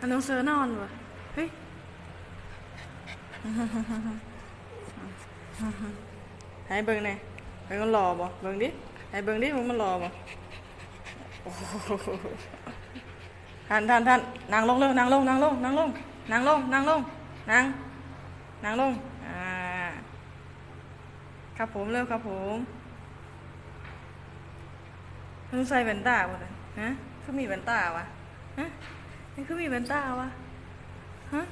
อันน้องเสือนอนวะเฮ้ยให้เบิ่งหน่อยเบิงมันหล่อบ่เบิ่งดิให้เบิ่งดิมันมันหล่อบ่โอ้โหท่านท่านท่านนั่งลงเร็วนั่งลงนั่งลงนั่งลงนั่งลงนั่งลงนั่งนั่งลงอ่าครับผมเร็วครับผมมึงใส่แว่นตาบ่เนี่ยฮะคือมีแว่นตาวะฮะ นคือมีแว่นตาวะฮะ